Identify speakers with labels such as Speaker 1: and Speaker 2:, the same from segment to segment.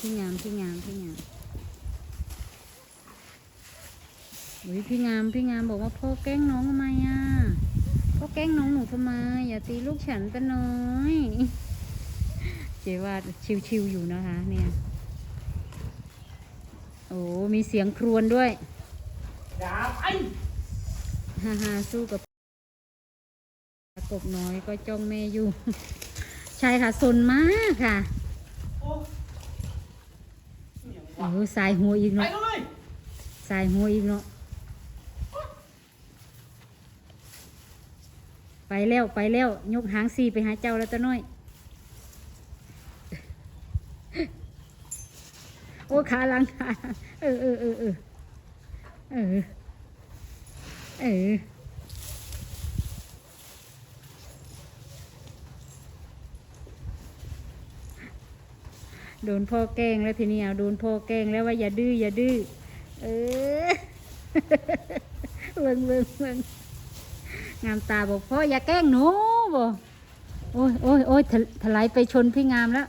Speaker 1: พี่งามพี่งามพี่งามอุ้ยพี่งามพี่งามบอกว่าพ่อแกล้งน้องทำไมอะพ่อแกล้งน้องหนูทำไมอย่าตีลูกฉันตะน้อยเจว่าชิวๆอยู่นะคะเนี่ยโอ้มีเสียงครวญด้วย
Speaker 2: อย่าไป
Speaker 1: ฮ่าฮ่าสู้กับกบน้อยก็จ้องแม่อยู่ ใช่ค่ะสนมากค่ะ
Speaker 2: โอ้
Speaker 1: เออสายหัวอีก
Speaker 2: ไป
Speaker 1: เนาะ
Speaker 2: เลย
Speaker 1: สายหัวอีกเนาะไปแล้วไปแล้วยกหางสีไปหาเจ้าแล้วตะน้อย โอ้ขาหลังขาหลังเออเออเออเออเออเออ โดนพ่อแกล้งแล้วทีนี้เอาโดนพ่อแกล้งแล้วว่าอย่าดื้ออย่าดื้อเออเบิ่งเบิ่งเบิ่งงามตาบอกพ่ออย่าแกล้งหนูบอกโอ้ยโอ้ยโอ้ยถลายไปชนพี่งามแล้ว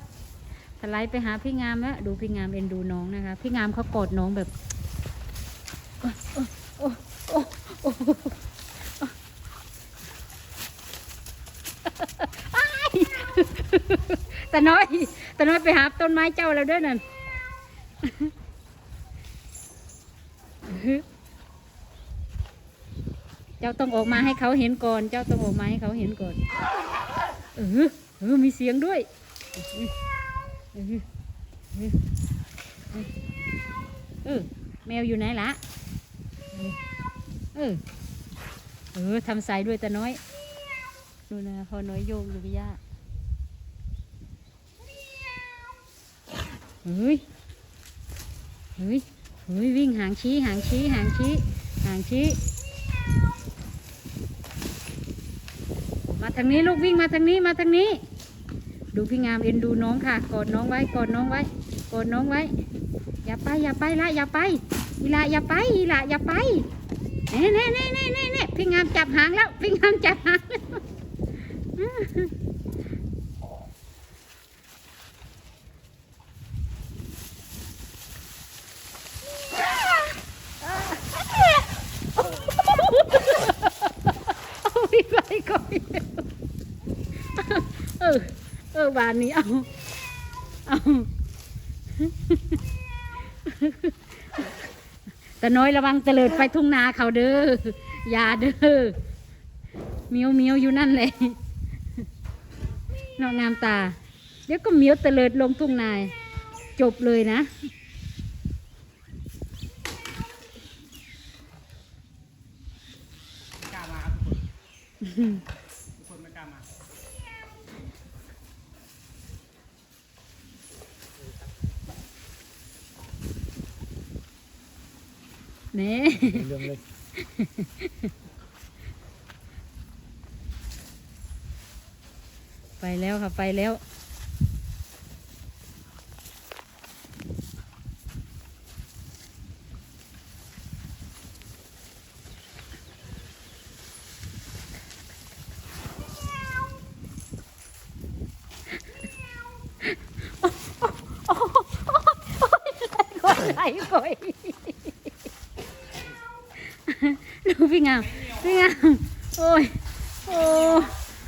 Speaker 1: ถลายไปหาพี่งามแล้วดูพี่งามเอ็นดูน้องนะคะ พี่งามเขากอดน้องแบบโอ้โอ้โอ้โอ้ยโอ้ยอ้าย แต่น้อยแต่น้อยไปหาต้นไม้เจ้าแล้วเด้วยนั่นเจ้าต้องออกมาให้เขาเห็นก่อน เจ้าต้องออกมาให้เขาเห็นก่อน เออเออมีเสียงด้วยเออแมวอยู่ไหนล่ะเออเออทำสายด้วยแตาน้อยดูนะพอน้อยโยกอยู่พี่ย่า เฮ้ยเฮ้ยเฮ้ยวิ่งหางชี้หางชี้หางชี้หางชี้ มาทางนี้ลูกวิ่งมาทางนี้มาทางนี้ ดูพี่งามเอ็นดูน้องค่ะกอดน้องไว้กอดน้องไว้กอดน้องไว้ อย่าไปอย่าไปละอย่าไปอีละอย่าไปอีละอย่าไปเน่เน่เน่เน่เน่พี่งามจับหางแล้วพี่งามจับหางแล้วเอาพี่ ไปก่อนเออ เออบานนี้เอาเอาแต่น้อยระวังเตลิดไปทุ่งนาเขาเด้ออย่าเด้อเมียวเมียวอยู่นั่นเลยนอกงามตา เดี๋ยวก็เมียวเตลิดลงทุ่งนาจบเลยนะ
Speaker 2: ไม่กล้ามาครับทุก คนทุกคนไม่กล้ามา
Speaker 1: เน่
Speaker 2: เรื่องเลย
Speaker 1: ไปแล้วค่ะ ไปแล้ว ไหลก่อยดูพี่งาม พี่งาม โอ้ย โอ้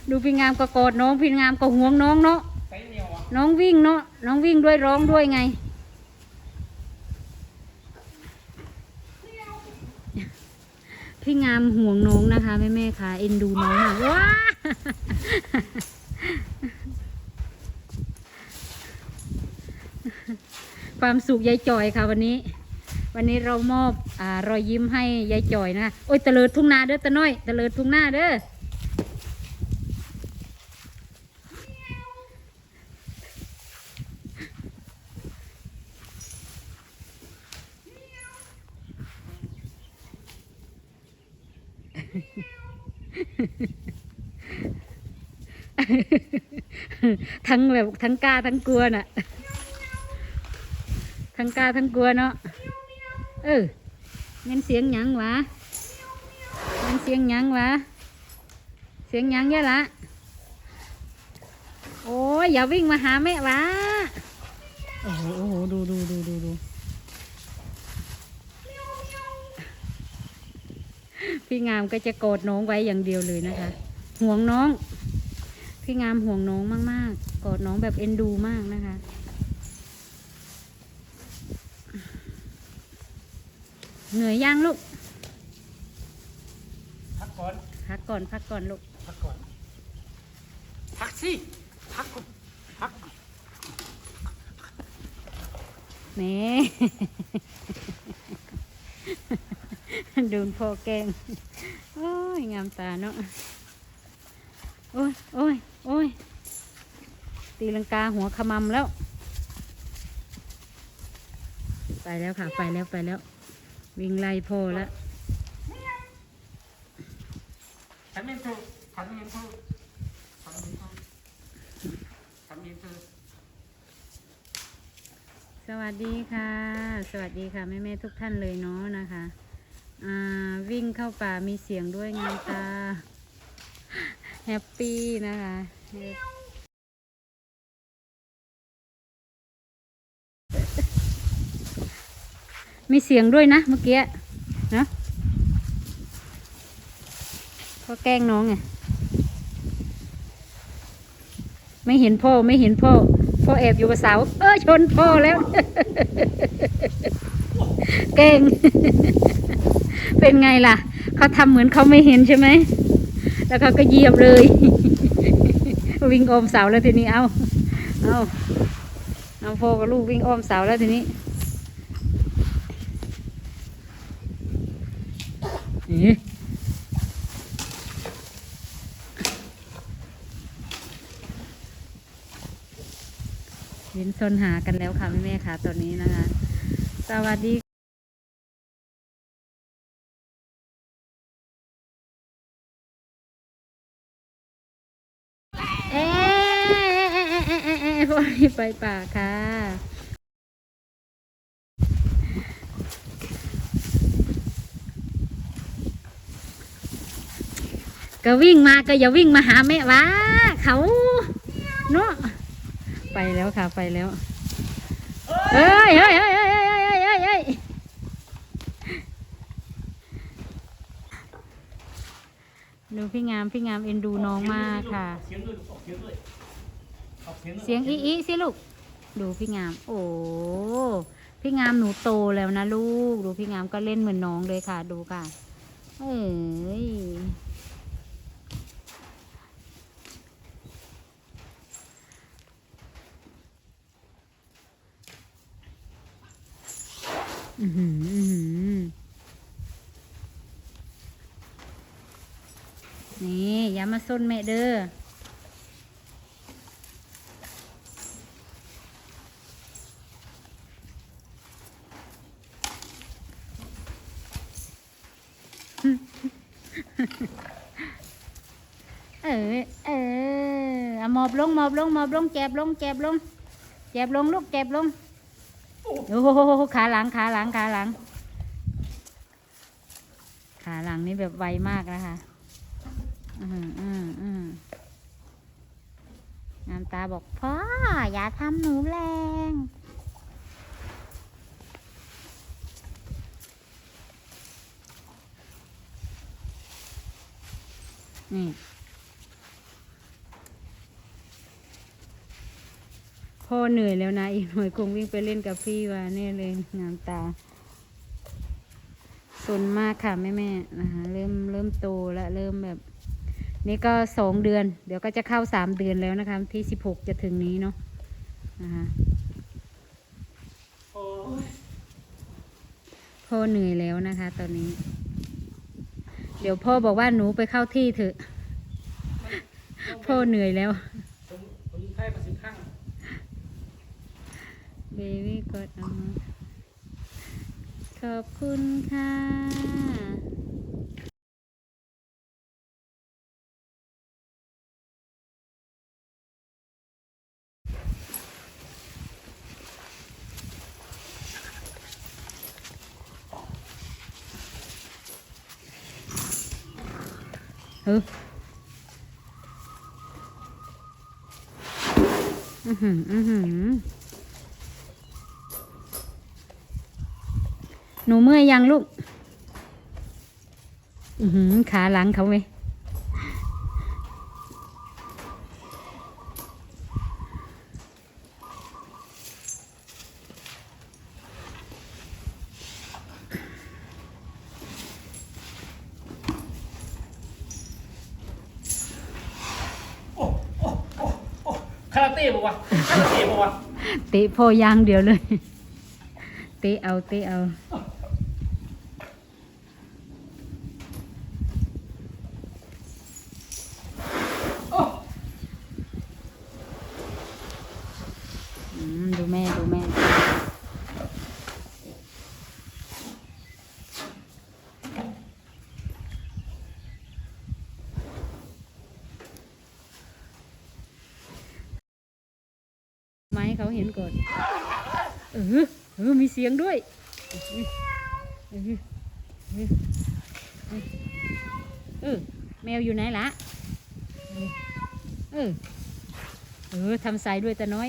Speaker 1: ดูพี่งามก็กอดน้อง พี่งามก็ห่วงน้องเนาะ
Speaker 2: น้อ
Speaker 1: งวิ่งเนาะ น้องวิ่งด้วยร้องด้วยไง พี่งามห่วงน้องนะคะแม่แม่ค่ะ เอ็นดูน้องมากว้า ความสุขยายจอยค่ะวันนี้ วันนี้เรามอบอรอยยิ้มให้ยายจอยนะคะโอ้ยตะเลิดทุ่งนาเด้อตะน้อยตะเลิดทุ่งนาเด้อทั้งแบบทั้งกล้าทั้งกลัวน่ะ ทั้งกล้าทั้งกลัวเนาะเออเงินเสียงหยังวะเงินเสียงหยังวะเสียงหยังเยอะละโอ้ยอย่าวิ่งมาหาแม่วะโโอ้โหโอ้โหดูดูดูดูดูพี่งามก็จะกอดน้องไว้อย่างเดียวเลยนะคะ ห่วงน้อง พี่งามห่วงน้องมากๆกอดน้องแบบเอ็นดูมากนะคะ เหนื่อยยังลูก
Speaker 2: พักก่อน
Speaker 1: พักก่อนพักก่อนลูก
Speaker 2: พักก่อน พักสิ พักก่อนพัก
Speaker 1: แหม่โดนพ่อแกล้งโอ้ย งามตาเนาะ โอ้ย โอ้ย โอ้ย ตีลังกาหัวขมำแล้ว ไปแล้วค่ะ ไปแล้วไปแล้ว วิ่งไล่พ่อแล้ว
Speaker 2: ฉันเองเธอฉันเองเธอฉันเองเธอฉันเองเธอ
Speaker 1: สวัสดีค่ะ สวัสดีค่ะแม่แม่ๆทุกท่านเลยเนาะนะคะอ่าวิ่งเข้าป่ามีเสียงด้วยงามตาแฮปปี้นะคะ มีเสียงด้วยนะเมื่อกี้นะก็แกล้งน้องไงไม่เห็นพ่อไม่เห็นพ่อ พ่อแอบอยู่กับเสาเออชนพ่อแล้วแกล้งเป็นไงล่ะ เขาทำเหมือนเขาไม่เห็นใช่ไหม แล้วเขาก็เหยียบเลย วิ่งอ้อมเสาแล้วทีนี้เอาเอาเอาพ่อกับลูกวิ่งอ้อมเสาแล้วทีนี้ เห็นซนหากันแล้วค่ะแม่ๆค่ะตัวนี้นะคะ สวัสดีเอ๊ะไปป่าค่ะ ก็วิ่งมาก็อย่าวิ่งมาหาแม่ว้าเขาเนาะไปแล้วค่ะไปแล้วเฮ้ยเฮ้ยเฮ้ยเฮ้ยเฮ้ยเฮ้ยดูพี่งามพี่งามเอ็นดูน้องมากค่ะ
Speaker 2: เสียงอีอีสิ
Speaker 1: ลูก ดูพี่งาม โอ้พี่งามหนูโตแล้วนะลูก ดูพี่งามก็เล่นเหมือนน้องเลยค่ะ ดูค่ะ เอ้ย อือหืออือหือนี่อย่ามาซนแม่เด้อเออเออเอาหมอบลงหมอบลงหมอบลง แจบลง แจบลง แจบลงลูกแจบลง โอ้โหขาหลังขาหลังขาหลัง ขาหลังนี่แบบไวมากนะคะ อืมอืมอืมน้ำตาบอกพ่ออย่าทำหนูแรงนี่ พ่อเหนื่อยแล้วนะ อีกหน่อยคงวิ่งไปเล่นกับพี่ว่าแน่เลยงามตาสนมากค่ะแม่แม่ๆนะคะเริ่มเริ่มโตแล้วเริ่มแบบ นี่ก็สองเดือน เดี๋ยวก็จะเข้าสามเดือนแล้วนะคะ ที่สิบหกจะถึงนี้เนาะนะคะ
Speaker 2: โอ้ย
Speaker 1: พ่อเหนื่อยแล้วนะคะ ตอนนี้ เดี๋ยวพ่อบอกว่าหนูไปเข้าที่เถอะพ่อเหนื่อยแล้ว
Speaker 2: ผมผมไข้มาสิบข้าง
Speaker 1: เบบี้กดเอามาขอบคุณค่ะเอออือหือ อือหือ หนูเมื่อยยังลูก อือขาหลังเขาไหม
Speaker 2: โอ้โอ้โอ้โอ้คาราเต้ปะวะคาราเต้ปะวะ
Speaker 1: เตะพ่อย่างเดียวเลย เตะเอา เตะเอา
Speaker 2: โอ้
Speaker 1: อืม ดูแม่ดูแม่ ไม้เขาเห็นก่อน เออเออมีเสียงด้วยเออเออแมวอยู่ไหนล่ะเออเออทำใส่ด้วยแต่น้อย